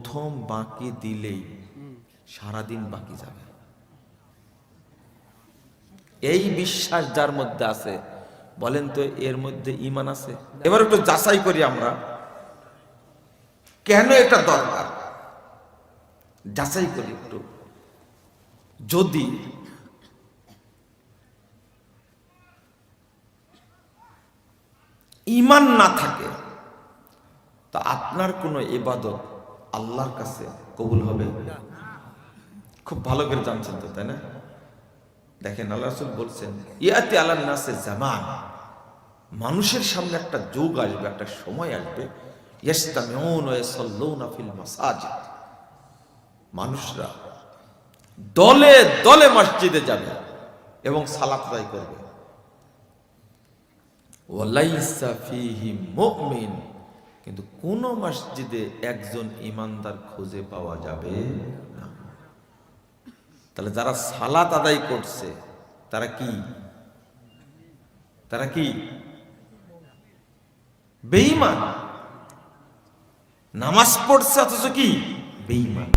প্রথম বাকি দিলেই সারাদিন বাকি যাবে। এই বিশ্বাস যার মধ্যে আছে, বলেন তো এর মধ্যে ইমান আছে? এবার একটু যাচাই করি আমরা। কেন এটা দরকার? যাচাই করি একটু। যদি ইমান না থাকে, তা আপনার কোনো ইবাদত আল্লাহর কাছে কবুল হবে। খুব ভালো করে জানছেন তো, তাই না? দেখেন, আল্লাহ রসুল বলছেন, ইয়াতি আল্লাহ নাসে জামান। মানুষের সামনে একটা যুগ আসবে, একটা সময় আসবে মানুষরা দলে দলে মসজিদে যাবে এবং সালাত আদায় করবে। কিন্তু কোন মসজিদে একজন ইমানদার খুঁজে পাওয়া যাবে না। তাহলে যারা সালাত আদায় করছে, তারা কি? তারা কি? বেঈমান। নামাজ পড়ছে অথচ কি? বেঈমান।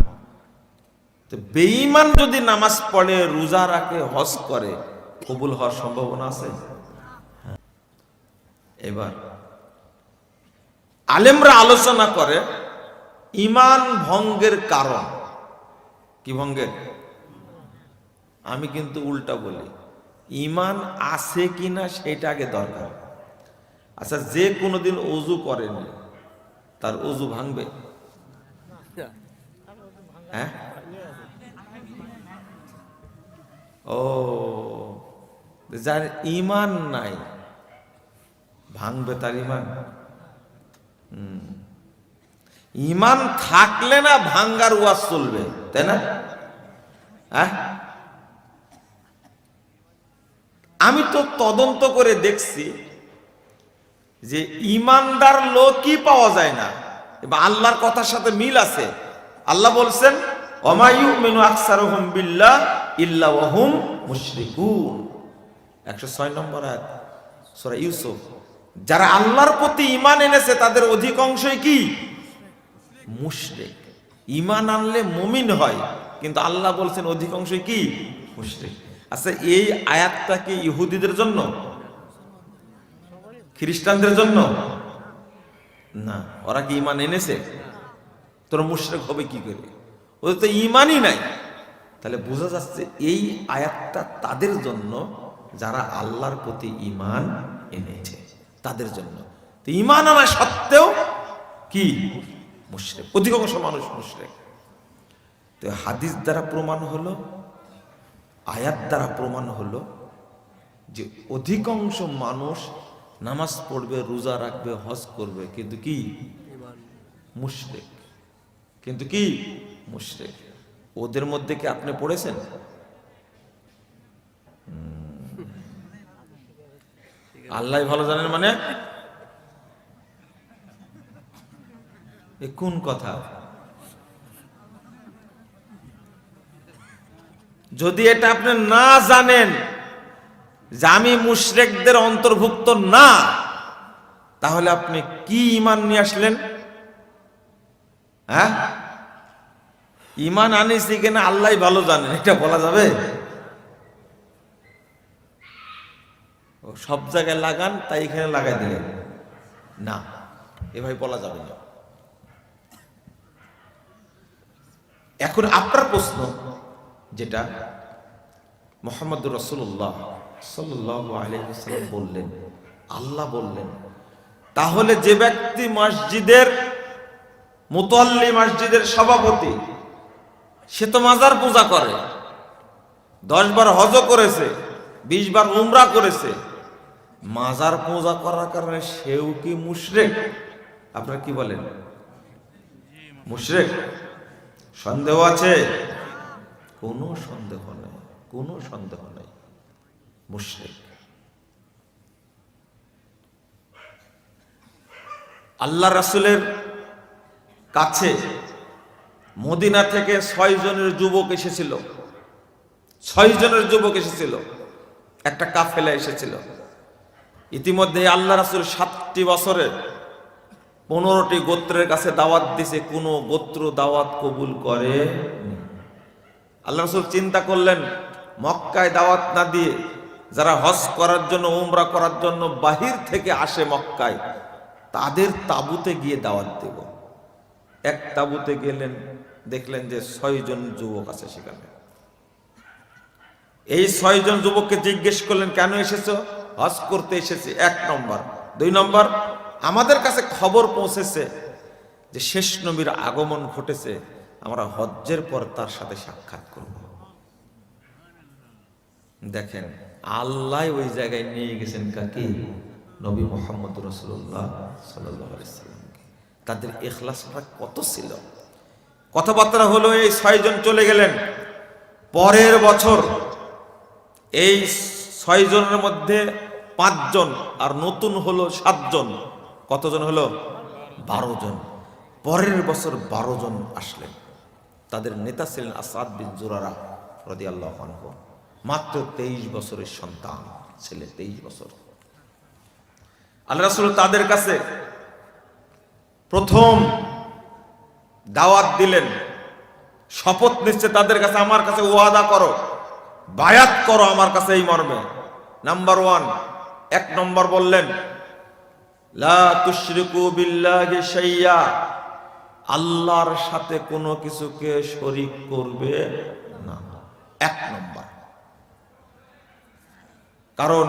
তো বেঈমান যদি নামাজ পড়ে, রোজা রাখে, হজ করে, কবুল হওয়ার সম্ভাবনা আছে? এবার আলেমরা আলোচনা করে ইমান ভঙ্গের কারণ। কি ভঙ্গের? আমি কিন্তু উল্টা বলি। ইমান আছে কিনা সেটা আগে দরকার। আচ্ছা যে কোনোদিন অজু করেনি, তার অজু ভাঙবে? হ্যাঁ? ও, যার ইমান নাই, ভাঙবে তার ইমান। ইমান থাকলে না ভাঙ্গার ওয়াজ চলবে, তাই না? হ্যাঁ? আমি তো তদন্ত করে দেখছি যে ইমানদার লোকই পাওয়া যায় না। এবার আল্লাহর কথার সাথে মিল আছে। আল্লাহ বলছেন অমায়ু মেনু আকসার বিল্লাহ ইল্লা ওহুম মুশরিকুন। একশো ছয় নম্বর আয়াত, সূরা ইউসুফ। যারা আল্লাহর প্রতি ইমান এনেছে, তাদের অধিকাংশই কি? মুশরিক। ইমান আনলে মুমিন হয়, কিন্তু আল্লাহ বলছেন অধিকাংশই কি? মুশরিক। আচ্ছা এই আয়াতটা কি ইহুদিদের জন্য? খ্রিস্টানদের জন্য? না, ওরা কি ইমান এনেছে? তোরা মুশরিক হবে কি করে? ওদের তো ইমানই নাই। তাহলে বোঝা যাচ্ছে এই আয়াতটা তাদের জন্য যারা আল্লাহর প্রতি ইমান এনেছে। তাদের জন্য। তো ইমান আনা সত্ত্বেও কি? মুশরিক। অধিকাংশ মানুষ মুশরিক। তো হাদিস দ্বারা প্রমাণ হলো, আয়াত দ্বারা প্রমাণ হলো যে অধিকাংশ মানুষ নামাজ পড়বে, রোজা রাখবে, হজ করবে, কিন্তু কি? মুশরিক। কিন্তু কি? মুশরিক। ওদের মধ্যে কি আপনি পড়েছেন? আল্লাহ ভালো জানেন মানে? এ কোন কথা? যদি এটা আপনি না জানেন যে আমি মুশরেকদের অন্তর্ভুক্ত না, তাহলে আপনি কি ইমান নিয়ে আসলেন? হ্যাঁ? ইমান আনিছি কিনা আল্লাহ ভালো জানেন, এটা বলা যাবে? সব জায়গায় লাগান, তাই এখানে লাগাই দিলেন। না, এভাবে বলা যাবে না। এখন আপনার প্রশ্ন, যেটা মোহাম্মদ রসুল্লাহ সাল্লাহ বললেন, আল্লাহ বললেন, তাহলে যে ব্যক্তি মসজিদের মুতল্লি মসজিদের সভাপতি, সে তো মাজার পূজা করে, দশ বার হজ করেছে, বিশ বার উমরা করেছে মাজার পূজা করার কারণে সেও কি মুশরেক? আপনারা কি বলেন? মুশরেক? সন্দেহ আছে? কোনো সন্দেহ নেই, কোনো সন্দেহ নেই। মুশরেক। আল্লাহ রাসুলের কাছে মদিনা থেকে ছয় জনের যুবক এসেছিল। ছয় জনের যুবক এসেছিল। একটা কাফেলা এসেছিল। ইতিমধ্যে আল্লাহ রাসুল সাতটি বছরের পনেরোটি গোত্রের কাছে দাওয়াত দিছে, কোনো গোত্র দাওয়াত কবুল করে আল্লাহ রসুল চিন্তা করলেন, মক্কায় দাওয়াত না দিয়ে যারা হজ করার জন্য, উমরা করার জন্য বাহির থেকে আসে মক্কায়, তাদের তাবুতে গিয়ে দাওয়াত দেব। এক তাবুতে গেলেন, দেখলেন যে ছয়জন যুবক আছে সেখানে। এই ছয়জন যুবককে জিজ্ঞেস করলেন, কেন এসেছ? হজ করতে এসেছে, এক নম্বর। দুই নম্বর, আমাদের কাছে খবর পৌঁছেছে যে শেষ নবীর আগমন ঘটেছে, আমরা হজ্জের পর তার সাথে সাক্ষাৎ করব। দেখেন, আল্লাহ ওই জায়গায় নিয়ে গেছেন কাকি? নবী মোহাম্মদ রসুল্লাহ সাল্লামকে। তাদের এখলাসটা কত ছিল? কথাবার্তা হলো এই ছয়জন চলে গেলেন। পরের বছর এই ছয় জনের মধ্যে পাঁচজন আর নতুন হলো সাতজন। কতজন হলো? বারো জন পরের বছর বারো জন আসলেন। তাদের নেতা ছিলেন আসাদ বিন জুরারা রদি আল্লাহ মাত্র তেইশ বছরের সন্তান ছেলে, তেইশ বছর। আল্লাহ তাদের কাছে প্রথম দাওয়াত দিলেন, শপথ নিচ্ছে তাদের কাছে, আমার কাছে ওয়াদা করো, বায়াত করো আমার কাছে এই মর্মে। নাম্বার ওয়ান এক নম্বর বললেন আল্লাহর সাথে কোনো কিছুকে শরিক করবে না। এক নম্বর। কারণ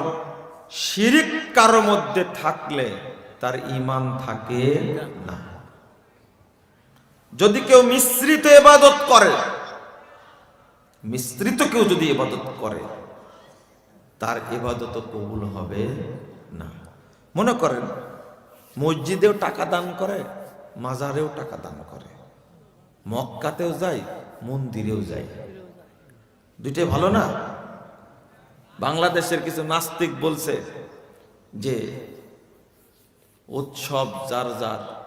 শিরিক কারও মধ্যে থাকলে তার ইমান থাকে না। যদি কেউ মিশ্রিত এবাদত করে, মিশ্রিত কেউ যদি এবাদত করে তার এবাদত কবুল হবে না। মনে করেন, মসজিদেও টাকা দান করে, মাজারেও টাকা দান করে। মক্কাতেও যায়, মন্দিরেও যায়। দুইটাই ভালো না? বাংলাদেশের কিছু নাস্তিক বলছে যে, উৎসব যার যার,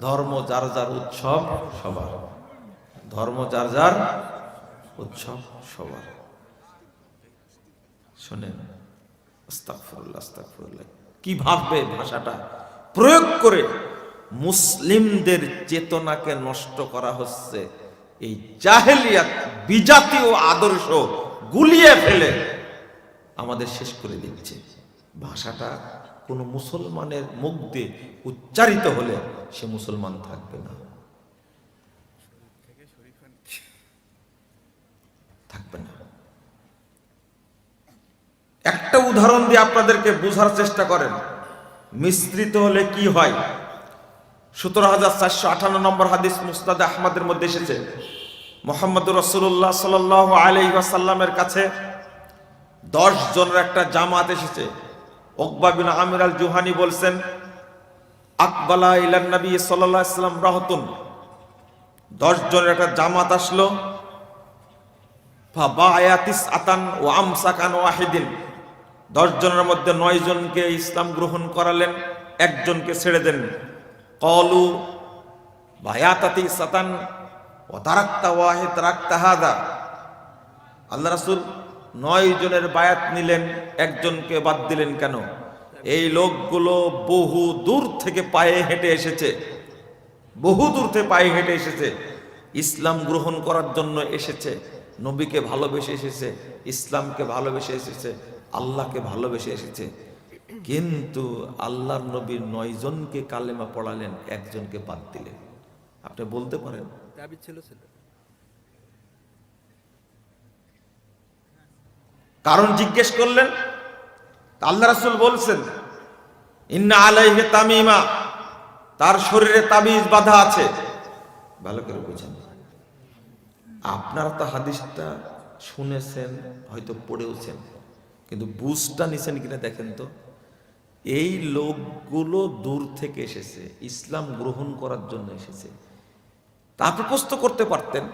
ধর্ম যার যার উৎসব সবার। ধর্ম যার যার, উৎসব সবার। শোনেন কি ভাববে ভাষাটা? প্রয়োগ করে মুসলিমদের চেতনাকে নষ্ট করা হচ্ছে, এই জাহেলিয়াত বিজাতীয় আদর্শ গুলিয়ে ফেলে আমাদের শেষ করে দিচ্ছে। ভাষাটা কোনো মুসলমানের মুখ দিয়ে উচ্চারিত হলে সে মুসলমান থাকবে না। থাকবে না। একটা উদাহরণ দিয়ে আপনাদেরকে বোঝার চেষ্টা করেন। মিশ্রিত হলে কি হয়? সতেরো হাজার চারশো আঠান্ন নম্বর হাদিস মুস্তাদ আহমদের মধ্যে এসেছে। মোহাম্মদ রসুল্লাহ সাল আলি ওয়াসাল্লামের কাছে দশ জনের একটা জামাত এসেছে। ওকবা বিন আমির আল জুহানি বলছেন, আকবালা ইলান নবী সাল্লাহ ইসলাম রহতুন। দশ জনের একটা জামাত আসলো ফাবায়াতিস আতান ও আমসাকান ওয়াহিদিন। দশ জনের মধ্যে নয় জনকে ইসলাম গ্রহণ করালেন, একজনকে ছেড়ে দেন। কলু বায়াতাতি সাতান ও তারাক্তা ওয়াহিদ রাক্তা হাদা। আল্লাহ রাসুল নয় জনের বায়াত নিলেন, একজনকে বাদ দিলেন কেন? এই লোকগুলো বহু দূর থেকে পায়ে হেঁটে এসেছে। বহু দূর থেকে পায়ে হেঁটে এসেছে। ইসলাম গ্রহণ করার জন্য এসেছে। নবীকে ভালোবেসে এসেছে, ইসলামকে ভালোবেসে এসেছে। আল্লাহকে ভালোবেসে এসেছে। কিন্তু আল্লাহর নবীর নয় জনকে কালেমা পড়ালেন একজনকে বাদ দিলেন। আপনি বলতে পারেন? কারণ জিজ্ঞেস করলেন আল্লাহ রাসূল বলছেন ইন্না আলাইহি তামিমা তার শরীরে তাবিজ বাধা আছে। ভালো করে বুঝেন। আপনারা তো হাদিসটা শুনেছেন হয়তো পড়েওছেন। কিন্তু বুঝটা নিছেন কিনা দেখেন তো? এই লোকগুলো দূর থেকে এসেছে, ইসলাম গ্রহণ করার জন্য এসেছে। তা প্রশ্ন করতে পারতেন,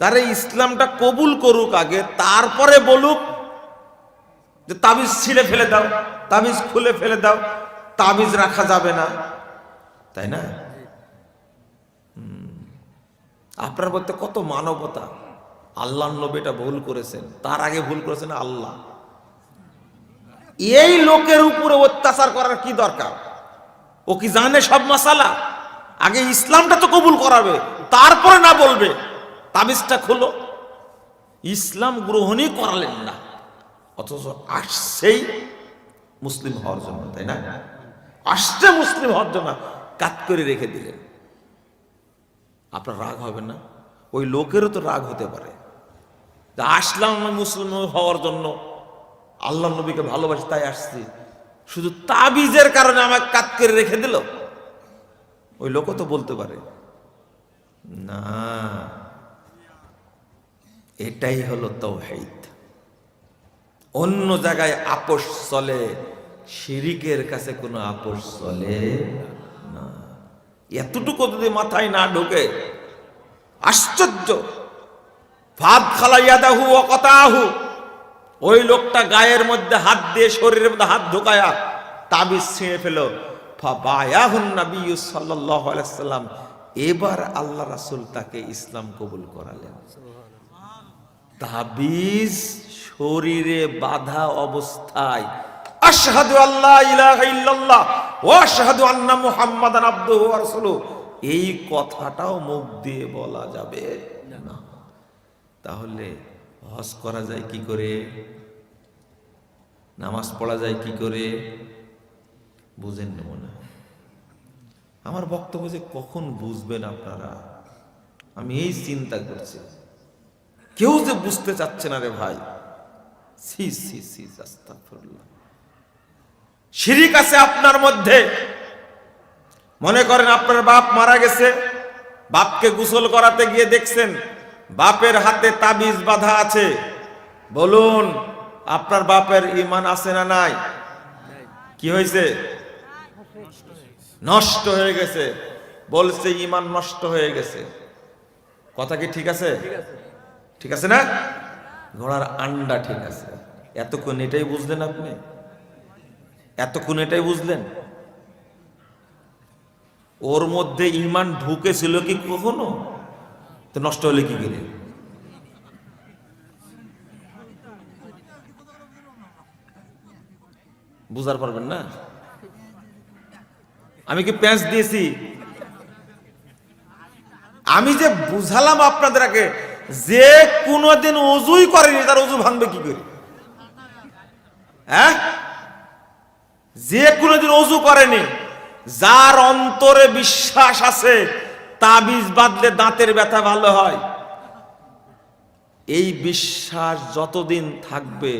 যারা ইসলামটা কবুল করুক আগে, তারপরে বলুক যে তাবিজ ছিঁড়ে ফেলে দাও, তাবিজ খুলে ফেলে দাও, তাবিজ রাখা যাবে না। তাই না? আপনার বলতে কত মানবতা। আল্লাহ নবীটা ভুল করেছেন, তার আগে ভুল করেছেন আল্লাহ। এই লোকের উপরে অত্যাচার করার কি দরকার? ও কি জানে সব মশালা? আগে ইসলামটা তো কবুল করাবে, তারপরে না বলবে। তাবিজটা খোলো। ইসলাম গ্রহণই করালেন না। অথচ আসছেই মুসলিম হওয়ার জন্য, তাই না? আসছে মুসলিম হওয়ার জন্য। কাত করে রেখে দিলেন। আপনার রাগ হবে না? ওই লোকেরও তো রাগ হতে পারে। আসলাম মুসলিম হওয়ার জন্য। আল্লাহ নবীকে ভালোবাসি, তাই আসছি। শুধু তাবিজের কারণে আমাকে কাত করে রেখে দিল। ওই লোকও তো বলতে পারে। না। এটাই হলো তৌহিদ। অন্য জায়গায় আপোষ চলে, শিরিকের কাছে কোনো আপোষ চলে না। এতটুকু যদি মাথায় না ঢোকে, আশ্চর্য। ভাত খালাইয়া দাহু ও কথাহু ওই লোকটা গায়ের মধ্যে হাত দিয়ে শরীরের মধ্যে হাত ঢোকায়া তাবিজ ছিঁড়ে ফেল সাল্লাম। এবার আল্লাহ রাসুল তাকে ইসলাম কবুল করালেন। তাবিজ শরীরে বাধা অবস্থায় আশহাদু আল্লাহ ইলাহা ইল্লাল্লাহ ওয়া আশহাদু আন্না মুহাম্মাদান আবদুহু ওয়া রাসূলুহু। এই কথাটাও মুখ দিয়ে বলা যাবে না। তাহলে হজ করা যায় কি করে? নামাজ পড়া যায় কি করে? বুঝেন না মনে আমার বক্তব্য যে কখন বুঝবেন আপনারা? আমি এই চিন্তা করছি। কেউ যে বুঝতে চাচ্ছে না রে ভাই। সি শিরিক আছে আপনার মধ্যে। মনে করেন আপনার বাপ মারা গেছে। বাপকে গোসল করাতে গিয়ে দেখছেন। বাপের হাতে তাবিজ বাঁধা আছে। বলুন, আপনার বাপের ইমান আছে না নাই? কি হয়েছে? নষ্ট হয়ে গেছে। বলছে ইমান নষ্ট হয়ে গেছে। কথা কি ঠিক আছে? ঠিক আছে না? ঘোড়ার আন্ডা ঠিক আছে। এতক্ষণ এটাই বুঝলেন আপনি? এতক্ষণ এটাই বুঝলেন? ওর মধ্যে ইমান ঢুকেছিল কি কখনো? তো নষ্ট হলে কি করে? বুঝার পারবেন না? আমি কি প্যাঁচ দিয়েছি? আমি যে বুঝালাম আপনাদের আগে, যে কোনোদিন অজুই করেনি, তার অজু ভাঙবে কি করে? হ্যাঁ? যে কোনোদিন অজু করেনি, যার অন্তরে বিশ্বাস আছে তাবিজ বাঁধলে দাঁতের ব্যথা ভালো হয়। এই বিশ্বাস যতদিন থাকবে,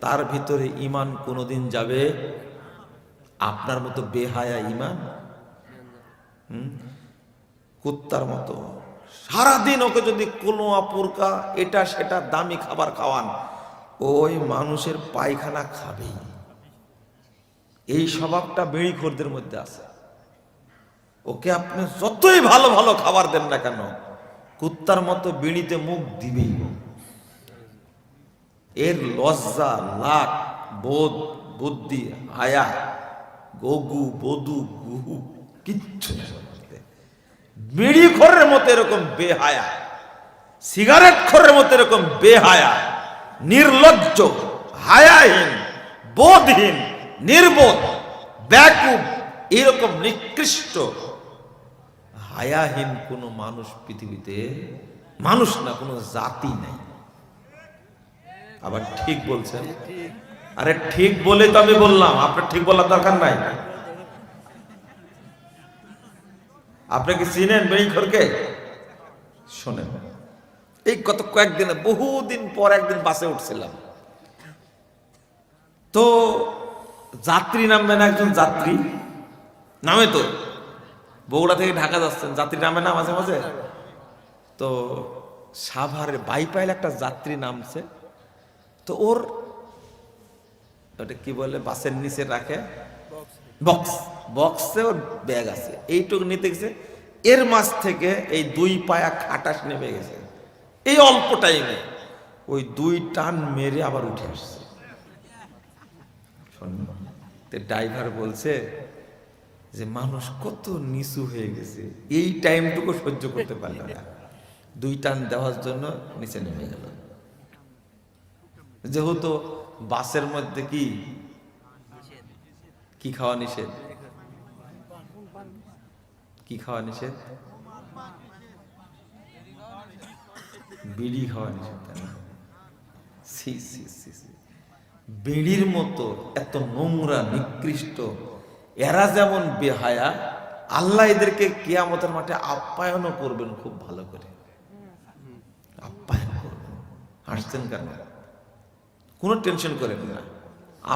তার ভিতরে ইমান কোনোদিন যাবে? আপনার মতো বেহায়া ইমান? কুত্তার মতো। সারাদিন ওকে যদি কোনো পুরকা এটা সেটা দামি খাবার খাওয়ান, ওই মানুষের পায়খানা খাবেই। এই স্বভাবটা বেড়িখোরদের মধ্যে আছে। ওকে আপনি যতই ভালো ভালো খাবার দেন না কেন, কুত্তার মতো বিড়িতে মুখ দিবেই এর লজ্জা লাখ বোধ, বুদ্ধি আয়া গগু, বধু, গুহু, কিচ্ছু। বিড়ি খোরের মতো এরকম বেহায়া, সিগারেট খোরের মতো এরকম বেহায়া, নির্লজ্জ, হায়াহীন, বোধহীন, নির্বোধ, ব্যাকুব এরকম নিকৃষ্ট, হায়াহীন কোনো মানুষ পৃথিবীতে, মানুষ না, কোনো জাতি নাই। আবার ঠিক বলছেন? আরে ঠিক বলে তো আমি বললাম, আপনার ঠিক বলার দরকার নাই। আপনি কি চিনেন বেড়িখরকে শোনেন, এই গত কয়েকদিনে, বহুদিন পর একদিন বাসে উঠছিলাম। তো যাত্রী নামবে না একজন যাত্রী নামে তো। বগুড়া থেকে ঢাকা যাচ্ছেন। যাত্রী নামে না মাঝে মাঝে? তো সাভারের বাইপাইল একটা যাত্রী নামছে। তো ওর ওটা কি বলে? বাসের নিচে রাখে। বক্স। বক্সে ওর ব্যাগ আছে। এইটুকু নিতে গেছে। এর মাঝ থেকে এই দুই পায়া খাটাস নেমে গেছে। এই অল্প টাইমে ওই দুই টান মেরে আবার উঠে আসছে। ড্রাইভার বলছে যে মানুষ কত নিচু হয়ে গেছে। এই টাইমটুকু সহ্য করতে পারল না। দুই টান দেওয়ার জন্য নিচে নেমে গেল। যেহেতু বাসের মধ্যে কি? কি খাওয়া নিষেধ? কি খাওয়া নিষেধ? বিড়ি খাওয়া নিষেধ। বিড়ির মতো এত নোংরা, নিকৃষ্ট এরা যেমন বেহায়া, আল্লাহ এদেরকে কিয়ামতের মাঠে আপ্যায়নও করবেন খুব ভালো করে। আপ্যায়ন করবেন। হাসছেন কেন? কোনো টেনশন করেন না।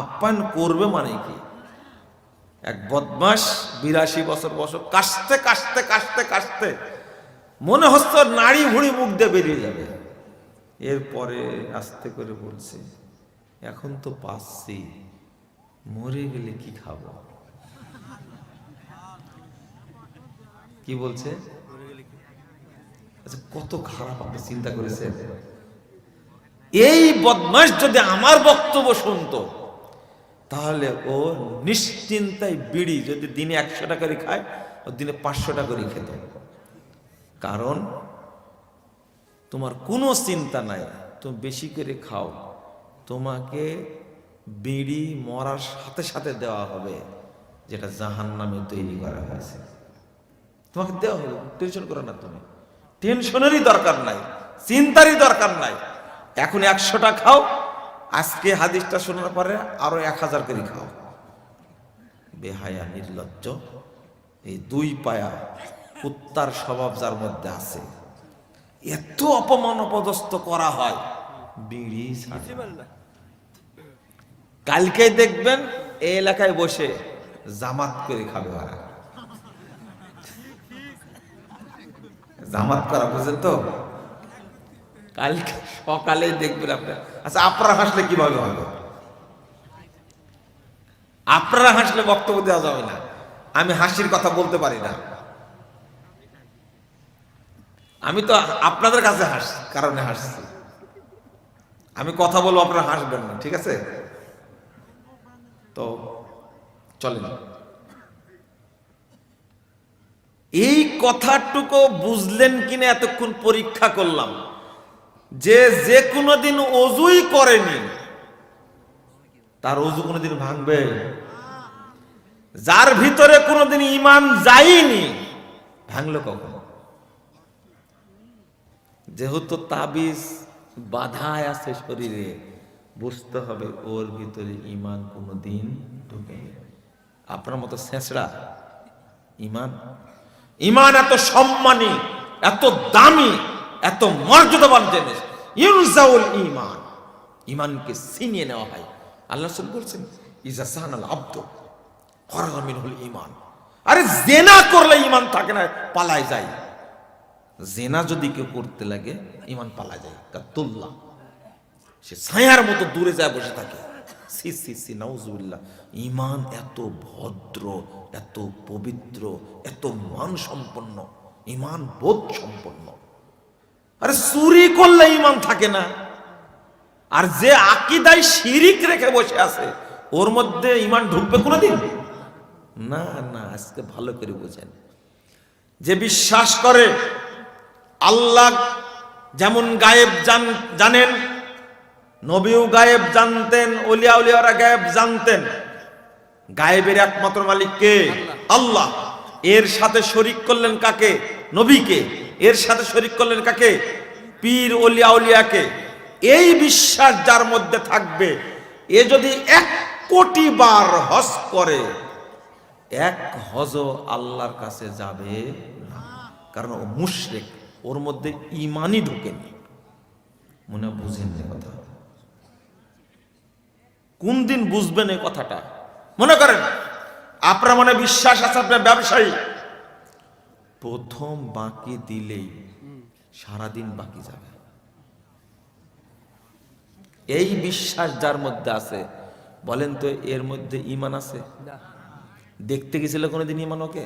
আপ্যায়ন করবে মানে কি? এক বদমাস বিরাশি বছর বছর কাশতে কাশতে কাশতে কাশতে মনে হচ্ছে নাড়ি ভুড়ি মুখ দিয়ে বেরিয়ে যাবে। এরপরে আস্তে করে বলছে, এখন তো পাচ্ছি মরে গেলে কি খাব? কি বলছে? আচ্ছা কত খারাপ আপনি চিন্তা করেছেন। এই বদমাস যদি আমার বক্তব্য শুনতো, তাহলে ও নিশ্চিন্তায় বিড়ি যদি দিনে একশো টাকা করে খায়, ও দিনে পাঁচশো টাকা করে খেত। কারণ তোমার কোনো চিন্তা নাই, তুমি বেশি করে খাও। তোমাকে বিড়ি মরার সাথে সাথে দেওয়া হবে, যেটা জাহান নামে তৈরি করা হয়েছে। তোমাকে দেওয়া হলো টেনশন করো না তুমি। টেনশনেরই দরকার নাই, চিন্তারই দরকার নাই। এখন একশোটা খাও, আজকে হাদিসটা শোনার পরে আরও এক হাজার করে খাও। বেহায়া, নির্লজ্জ, এই দুই পায়া কুত্তার স্বভাব যার মধ্যে আছে। এত অপমান অপদস্থ করা হয়, বিড়ি। কালকে দেখবেন, এই এলাকায় বসে জামাত করে খাবে ওরা। জামাত করা বুঝেন তো? কালকে সকালে দেখবেন আপনার। আচ্ছা আপনারা হাসলে কীভাবে হবে? আপনারা হাসলে বক্তব্য দেওয়া যাবে না। আমি হাসির কথা বলতে পারি না। আমি তো আপনাদের কাছে হাস কারণে হাসছি। আমি কথা বলব আপনারা হাসবেন না ঠিক আছে? তো চলে চলেন। এই কথাটুকু বুঝলেন কিনা এতক্ষণ পরীক্ষা করলাম। যে যে কোনোদিন অজুই করেনি, তার অজু কোনোদিন ভাঙবে। যার ভিতরে কোনোদিন ইমান যায়নি, ভাঙলো কখন? যেহেতু তাবিজ বাধায় আছে শরীরে, বুঝতে হবে ওর ভিতরে ইমান কোনোদিন ঢুকে আপনার মতো ছেঁচড়া ইমান ইমান এত সম্মানী, এত দামি, এত মর্যাদাবান জিনিস। ইউজাউল ইমান। ইমানকে ছিনিয়ে নেওয়া হয়। আল্লাহ বলছেন, ইজা সাহানাল আব্দ হরামিন হল ইমান আরে জেনা করলে ইমান থাকে না, পালায় যায়। জেনা যদি কেউ করতে লাগে ইমান পালা যায়। তুল্লা সে ছায়ার মতো দূরে যায়, বসে থাকে। সি সি সি, নাউজুবিল্লাহ। ইমান এত ভদ্র, এত পবিত্র, এত মান সম্পন্ন ইমান বোধ সম্পন্ন আরে চুরি করলে ইমান থাকে না। আর যে আকিদায় শিরিক রেখে বসে আছে, ওর মধ্যে ইমান ঢুকবে কোনোদিন? না না, আজকে ভালো করে বোঝেন। যে বিশ্বাস করে, আল্লাহ যেমন গায়েব জান, জানেন নবীও গায়েব জানতেন অলিয়া উলিয়ারা গায়েব জানতেন। গায়েবের একমাত্র মালিক কে? আল্লাহ। এর সাথে শরিক করলেন কাকে? নবীকে। এর সাথে শরিক করলেন কাকে? পীর অলিয়া উলিয়াকে। এই বিশ্বাস যার মধ্যে থাকবে, এ যদি এক কোটি বার হজ করে, এক হজ আল্লাহর কাছে যাবে না। কারণ ও মুশরিক, ওর মধ্যে ইমানই ঢোকেনি। মনে বুঝেন কথা। কোন দিন বুঝবেন এই কথাটা? মনে করেন আপনার মনে বিশ্বাস আছে আপনার ব্যবসায়ী। প্রথম বাকি দিলেই সারাদিন বাকি যাবে। এই বিশ্বাস যার মধ্যে আছে বলেন তো এর মধ্যে ইমান আছে? দেখতে গেছিল কোনোদিন ইমান ওকে?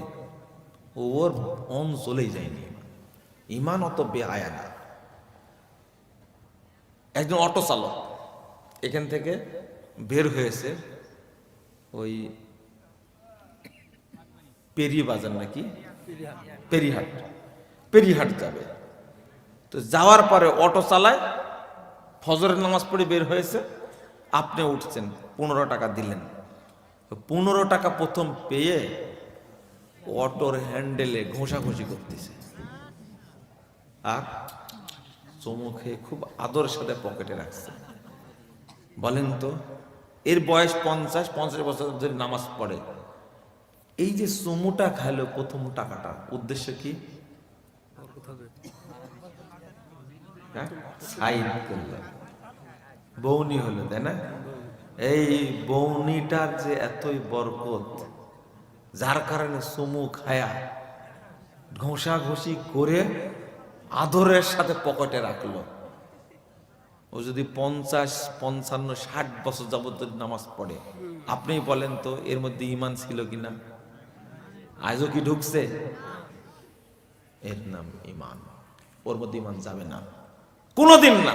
ওর অন চলেই যায়নি। ইমান অত বেহায়া না। একজন অটো চালক এখান থেকে বের হয়েছে, ওই পেরিয়ে বাজার নাকি? পেরিহাট। পেরিহাট যাবে। তো যাওয়ার পরে অটো চালায়, ফজরের নামাজ পড়ে বের হয়েছে, আপনি উঠছেন, পনেরো টাকা দিলেন। পনেরো টাকা প্রথম পেয়ে অটোর হ্যান্ডেলে ঘষাঘষি করতেছে। আর চুমু খেয়ে খুব আদর সাথে পকেটে রাখছে। বলেন তো এর বয়স পঞ্চাশ পঞ্চাশ বছর ধরে নামাজ পড়ে। এই যে চুমুটা খাইলো, প্রথম টাকাটা, উদ্দেশ্য কি? হ্যাঁ? বৌনি হলো, তাই না? এই বৌনিটার যে এতই বরকত, যার কারণে চুমু খায়া ঘোষা ঘষাঘষি করে আদরের সাথে পকেটে রাখল। ও যদি পঞ্চাশ, পঞ্চান্ন, ষাট বছর যাবত নামাজ পড়ে, আপনি বলেন তো এর মধ্যে ইমান ছিল কিনা? আজও কি ঢুকছে? এর নাম ইমান ওর মধ্যে ইমান যাবে না। কোনোদিন না।